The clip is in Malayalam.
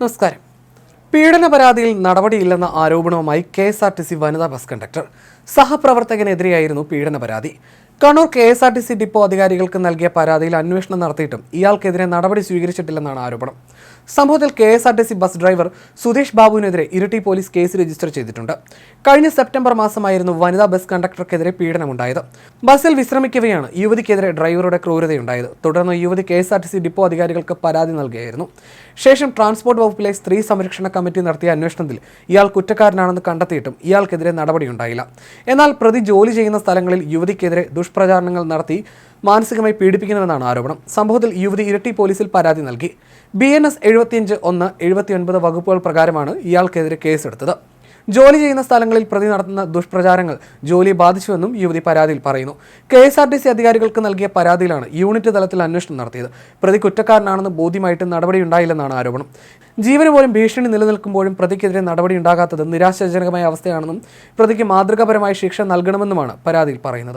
നമസ്കാരം. പീഡന പരാതിയിൽ നടപടിയില്ലെന്ന ആരോപണവുമായി K S R T C വനിതാ ബസ് കണ്ടക്ടർ. സഹപ്രവർത്തകനെതിരെയായിരുന്നു പീഡന പരാതി. Kannur K S R T C depot അധികാരികൾക്ക് നൽകിയ പരാതിയിൽ അന്വേഷണം നടത്തിയിട്ടും ഇയാൾക്കെതിരെ നടപടി സ്വീകരിച്ചിട്ടില്ലെന്നാണ് ആരോപണം. സംഭവത്തിൽ K S R T C bus driver Sudheesh ബാബുവിനെതിരെ ഇരട്ടി പോലീസ് കേസ് രജിസ്റ്റർ ചെയ്തിട്ടുണ്ട്. കഴിഞ്ഞ സെപ്റ്റംബർ മാസമായിരുന്നു വനിതാ ബസ് കണ്ടക്ടർക്കെതിരെ പീഡനമുണ്ടായത്. ബസ്സിൽ വിശ്രമിക്കവെയാണ് യുവതിക്കെതിരെ ഡ്രൈവറുടെ ക്രൂരതയുണ്ടായത്. തുടർന്ന് യുവതി K S R T C depot അധികാരികൾക്ക് പരാതി നൽകിയായിരുന്നു. ശേഷം ട്രാൻസ്പോർട്ട് വകുപ്പിലെ സ്ത്രീ സംരക്ഷണ കമ്മിറ്റി നടത്തിയ അന്വേഷണത്തിൽ ഇയാൾ കുറ്റക്കാരനാണെന്ന് കണ്ടെത്തിയിട്ടും ഇയാൾക്കെതിരെ നടപടിയുണ്ടായില്ല. എന്നാൽ പ്രതി ജോലി ചെയ്യുന്ന സ്ഥലങ്ങളിൽ യുവതിക്കെതിരെ ദുഷ്പ്രചാരണങ്ങൾ നടത്തി മാനസികമായി പീഡിപ്പിക്കുന്നുവെന്നാണ് ആരോപണം. സംഭവത്തിൽ യുവതി ഇരട്ടി പോലീസിൽ പരാതി നൽകി. ബി എൻ എസ് എഴുപത്തിയഞ്ച് ഒന്ന് എഴുപത്തിയൊൻപത് വകുപ്പുകൾ പ്രകാരമാണ് ഇയാൾക്കെതിരെ കേസെടുത്തത്. ജോലി ചെയ്യുന്ന സ്ഥലങ്ങളിൽ പ്രതി നടത്തുന്ന ദുഷ്പ്രചാരങ്ങൾ ജോലിയെ ബാധിച്ചുവെന്നും യുവതി പരാതിയിൽ പറയുന്നു. K S R T C അധികാരികൾക്ക് നൽകിയ പരാതിയിലാണ് യൂണിറ്റ് തലത്തിൽ അന്വേഷണം നടത്തിയത്. പ്രതി കുറ്റക്കാരനാണെന്ന് ബോധ്യമായിട്ട് നടപടിയുണ്ടായില്ലെന്നാണ് ആരോപണം. ജീവന് പോലും ഭീഷണി നിലനിൽക്കുമ്പോഴും പ്രതിക്കെതിരെ നടപടി ഉണ്ടാകാത്തത് നിരാശാജനകമായ അവസ്ഥയാണെന്നും പ്രതിക്ക് മാതൃകാപരമായ ശിക്ഷ നൽകണമെന്നുമാണ് പരാതിയിൽ പറയുന്നത്.